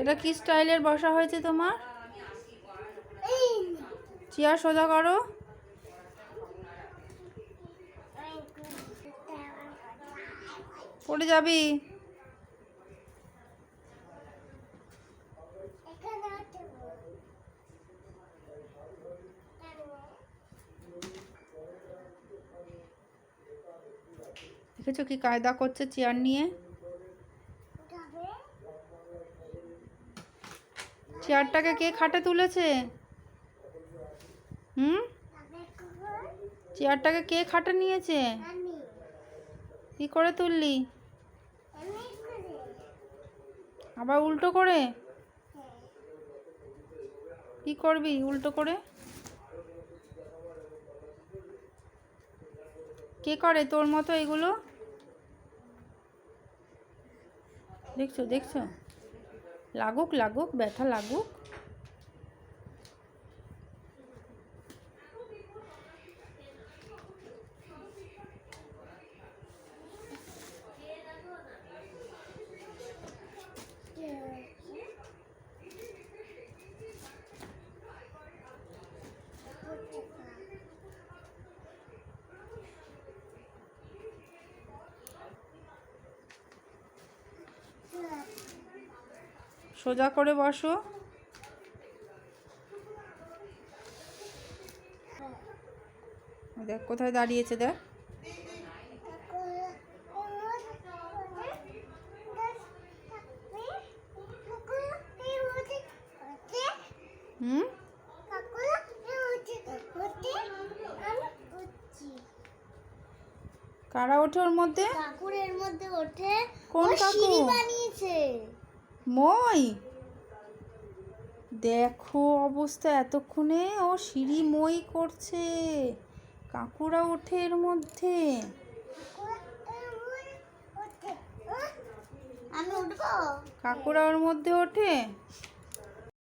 এটা কি স্টাইলের বসা হয়েছে তোমার? চেয়ার সোজা করো। পড়ে যাবি? দেখেছ কি কায়দা করছে চেয়ার নিয়ে? চেয়ারটাকে কে খাটে তুলেছে? হুম? চেয়ারটাকে কে খাটে নিয়েছে? কি করে তুললি? আবার উল্টো করে? কি করবি উল্টো করে? কে করে তোর মতো এগুলো? দেখছ দেখছ? লাগুক লাগুক ব্যথা লাগুক। সোজা করে বসো। দেখ কোথায় দাঁড়িয়েছে দেখ। হুম? কারা ওঠে ওর মধ্যে? কাকুরের মধ্যে ওঠে। কোন কাকু? বানিয়েছে। মই? দেখো অবস্থা এতক্ষণে ও সিঁড়ি মই করছে। কাকুরা ওঠে এর মধ্যে। কাকুরা ওর মধ্যে ওঠে?